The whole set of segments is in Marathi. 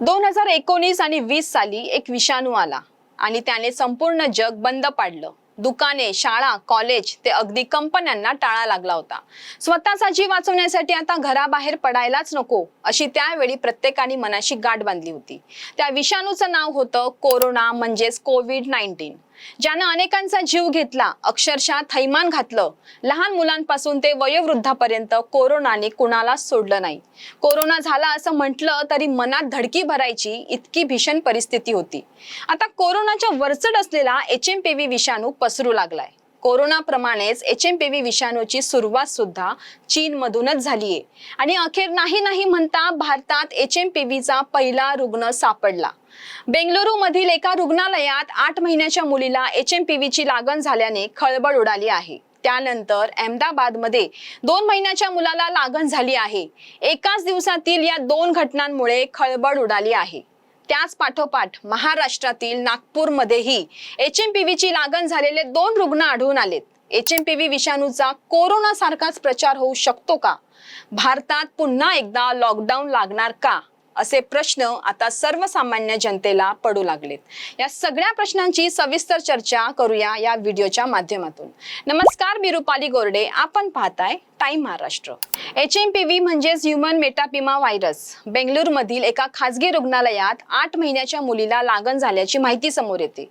दोन हजार एकोणीस आणि वीस साली एक विषाणू आला आणि त्याने संपूर्ण जग बंद पाडलं. दुकाने शाळा कॉलेज ते अगदी कंपन्यांना टाळा लागला होता. स्वतःचा जीव वाचवण्यासाठी आता घराबाहेर पडायलाच नको अशी त्यावेळी प्रत्येकाने मनाशी गाठ बांधली होती. त्या विषाणूचं नाव होतं कोरोना म्हणजेच कोविड नाईन्टीन ज्यानं अनेकांचा जीव घेतला अक्षरशः थैमान घातलं. लहान मुलांपासून ते वयोवृद्धापर्यंत कोरोनाने कुणालाच सोडलं नाही. कोरोना झाला असं म्हटलं तरी मनात धडकी भरायची इतकी भीषण परिस्थिती होती. आता कोरोनाच्या वरचढ असलेला एच एम पी व्ही विषाणू पसरू लागलाय. कोरोनाप्रमाणेच एच एम पी व्ही विषाणूची सुरुवात सुद्धा चीनमधूनच झालीये आणि अखेर नाही नाही म्हणता भारतात एच एम पी व्हीचा पहिला रुग्ण सापडला. बेंगलुरू मधील एका रुग्णालयात आठ महिन्याच्या मुलीला एच एम पी व्हीची लागण झाल्याने खळबळ उडाली आहे. त्यानंतर अहमदाबादमध्ये दोन महिन्याच्या मुलाला लागण झाली आहे. एकाच दिवसातील या दोन घटनांमुळे खळबळ उडाली आहे. त्याच पाठोपाठ महाराष्ट्रातील नागपूरमध्येही एच एम पी व्हीची लागण झालेले दोन रुग्ण आढळून आलेत. एच एम पी व्ही विषाणूचा कोरोना सारखाच प्रचार होऊ शकतो का? भारतात पुन्हा एकदा लॉकडाऊन लागणार का? असे प्रश्न आता सर्वसामान्य जनतेला पडू लागलेत. या सगळ्या प्रश्नांची सविस्तर चर्चा करूया या व्हिडिओच्या माध्यमातून. नमस्कार मी रुपाली गोरडे. आपण पाहताय Time Maharashtra. H M P V म्हणजेच ह्युमन मेटापिमा व्हायरस बेंगलुरूमधील एका खासगी रुग्णालयात आठ महिन्याच्या मुलीला लागण झाल्याची माहिती समोर येते.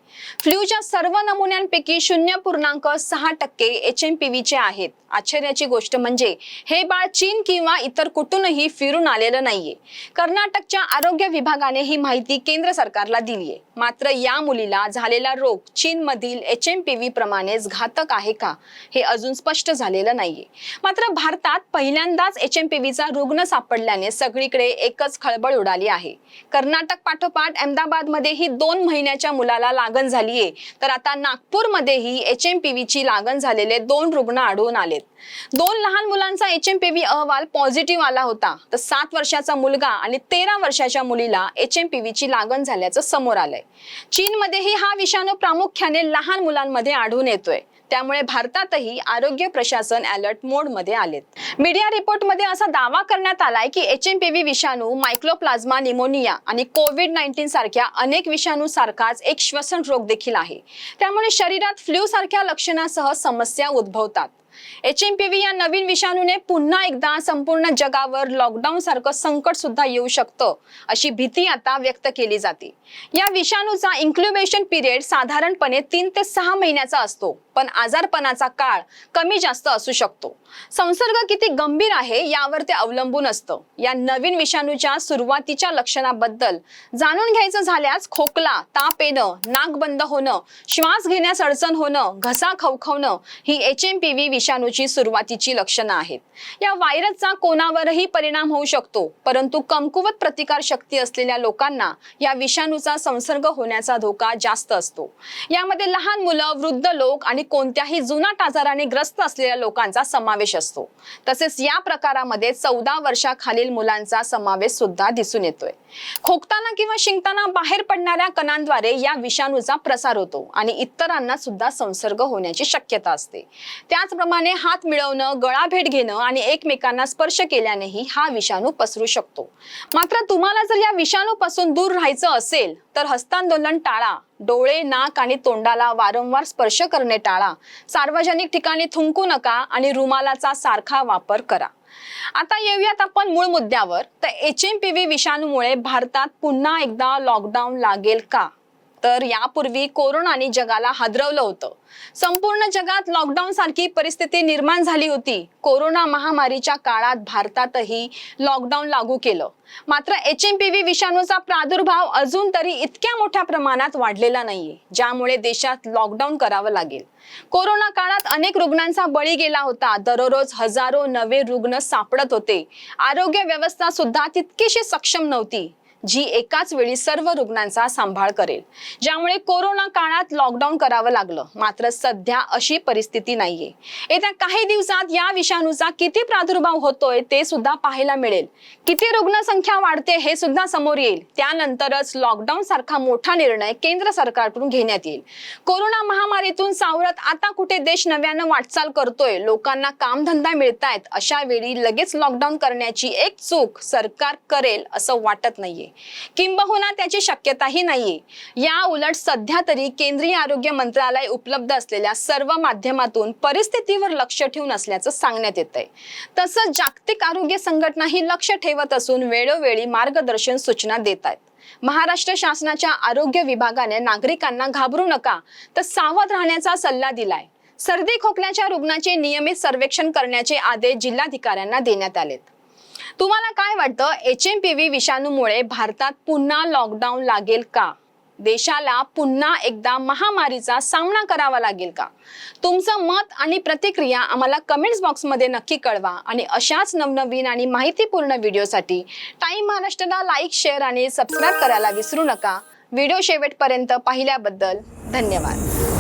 फ्ल्यूच्या सर्व नमुन्यांपैकी शून्य पूर्णांक सहा टक्के एच एम पी व्हीचे आहेत. आश्चर्याची गोष्ट म्हणजे हे बाळ चीन किंवा इतर कुठूनही फिरून आलेलं नाहीये. कर्नाटकच्या आरोग्य विभागाने ही माहिती केंद्र सरकारला दिली आहे मात्र या मुलीला झालेला रोग चीनमधील एच एम पी व्ही प्रमाणेच घातक आहे का हे अजून स्पष्ट झालेलं नाहीये. मात्र भारतात पहिल्यांदाच एच एम पी व्हीचा रुग्ण सापडल्याने सगळीकडे एकच खळबळ उडाली आहे. कर्नाटक पाठोपाठ अहमदाबाद दोन महिन्याच्या मुलाला लागण झालीये. तर आता नागपूरमध्येही एच एम पी व्हीची लागण झालेले दोन रुग्ण आढळून आलेत. दोन लहान मुलांचा एच एम पी व्ही अहवाल पॉझिटिव्ह आला होता. तर सात वर्षाचा मुलगा आणि तेरा वर्षाच्या मुलीला एच एम पी व्हीची लागण झाल्याचं समोर आलंय. चीनमध्येही हा विषाणू प्रामुख्याने लहान मुलांमध्ये आढळून येतोय. त्यामुळे भारतातही आरोग्य प्रशासन अलर्ट मोडमध्ये आलेत. मीडिया रिपोर्टमध्ये असा दावा करण्यात आलाय की एच एम पी व्ही विषाणू मायक्लोप्लाझ्मा निमोनिया आणि कोविड नाईन्टीन सारख्या अनेक विषाणू सारखाच एक श्वसन रोग देखील आहे. त्यामुळे शरीरात फ्ल्यू सारख्या लक्षणासह समस्या उद्भवतात. एच एम पी व्ही या नवीन विषाणूने पुन्हा एकदा संपूर्ण जगावर लॉकडाऊन सारखं संकट सुद्धा येऊ शकतं अशी भीती आता व्यक्त केली जाते. या विषाणूचा इन्क्युबेशन पिरियड साधारणपणे तीन ते सहा महिन्याचा असतो पण आजारपणाचा काळ कमी जास्त असू शकतो. संसर्ग किती गंभीर आहे यावर ते अवलंबून असतं. या नवीन विषाणूच्या सुरुवातीच्या लक्षणाबद्दल जाणून घ्यायचं झाल्यास खोकला ताप येणं नाक बंद होणं श्वास घेण्यास अडचण होणं घसा खवखवणं ही एच एम पी व्ही विषाणूची सुरुवातीची लक्षणं आहेत. या व्हायरसचा कोणावरही परिणाम होऊ शकतो परंतु कमकुवत प्रतिकार शक्ती असलेल्या लोकांना या विषाणूचा संसर्ग होण्याचा धोका जास्त असतो. यामध्ये लहान मुलं वृद्ध लोक आणि कोणत्याही जुनाट आजाराने ग्रस्त असलेल्या लोकांचा समावेश असतो. तसेच या प्रकारामध्ये चौदा वर्षाखालील मुलांचा समावेश सुद्धा दिसून येतोय. खोकताना किंवा शिंकताना बाहेर पडणाऱ्या कणांद्वारे या विषाणूचा प्रसार होतो आणि इतरांना सुद्धा संसर्ग होण्याची शक्यता असते. त्याचप्रमाणे हात मिळवणं गळा भेट घेणं आणि एकमेकांना स्पर्श केल्यानेही हा विषाणू पसरू शकतो. मात्र तुम्हाला जर या विषाणूपासून दूर राहायचं असेल तर हस्तांदोलन टाळा. डोळे नाक आणि तोंडाला वारंवार स्पर्श करणे टाळा. सार्वजनिक ठिकाणी थुंकू नका आणि रुमालाचा सारखा वापर करा. आता येऊयात आपण मूळ मुद्द्यावर. तर एच एम पी व्ही विषाणूमुळे भारतात पुन्हा एकदा लॉकडाऊन लागेल का? तर यापूर्वी कोरोनाने जगाला हादरवलं होतं. संपूर्ण जगात लॉकडाऊन सारखी परिस्थिती निर्माण झाली होती. कोरोना महामारीच्या काळात भारतातही लॉकडाऊन लागू केलं. मात्र एच एम पी व्ही विषाणूचा प्रादुर्भाव अजून तरी इतक्या मोठ्या प्रमाणात वाढलेला नाहीये ज्यामुळे देशात लॉकडाऊन करावं लागेल. कोरोना काळात अनेक रुग्णांचा बळी गेला होता. दररोज हजारो नवे रुग्ण सापडत होते. आरोग्य व्यवस्था सुद्धा तितकीशी सक्षम नव्हती. जी एकाच वेळी सर्व रुग्णांचा सांभाळ करेल. ज्यामुळे कोरोना काळात लॉकडाऊन करावं लागलं. मात्र सध्या अशी परिस्थिती नाहीये. येत्या काही दिवसात या विषाणूचा किती प्रादुर्भाव होतोय ते सुद्धा पाहायला मिळेल. किती रुग्णसंख्या वाढते हे सुद्धा समोर येईल. त्यानंतरच लॉकडाऊन सारखा मोठा निर्णय केंद्र सरकारकडून घेण्यात येईल. कोरोना महामारीतून सावरत आता कुठे देश नव्यानं वाटचाल करतोय लोकांना कामधंदा मिळतायत अशा वेळी लगेच लॉकडाऊन करण्याची एक चूक सरकार करेल असं वाटत नाहीये. किंबहुना त्याची शक्यताही नाहीये. या उलट सध्या तरी केंद्रीय आरोग्य मंत्रालय उपलब्ध असलेल्या सर्व माध्यमातून परिस्थितीवर लक्ष ठेवून असल्याचं सांगण्यात येत आहे तसंच जागतिक आरोग्य संघटना ही लक्ष ठेवत असून वेळोवेळी मार्गदर्शन सूचना देत आहेत. महाराष्ट्र शासनाच्या आरोग्य विभागाने नागरिकांना घाबरू नका तर सावध राहण्याचा सल्ला दिलाय. सर्दी खोकल्याच्या रुग्णाचे नियमित सर्वेक्षण करण्याचे आदेश जिल्हाधिकाऱ्यांना देण्यात आलेत. तुम्हाला काय वाटतं? एच एम पी व्ही विषाणूमुळे भारतात पुन्हा लॉकडाऊन लागेल का? देशाला पुन्हा एकदा महामारीचा सामना करावा लागेल का? तुमचं मत आणि प्रतिक्रिया आम्हाला कमेंट्स बॉक्समध्ये नक्की कळवा आणि अशाच नवनवीन आणि माहितीपूर्ण व्हिडिओसाठी टाईम महाराष्ट्राला लाईक शेअर आणि सबस्क्राईब करायला विसरू नका. व्हिडिओ शेवटपर्यंत पाहिल्याबद्दल धन्यवाद.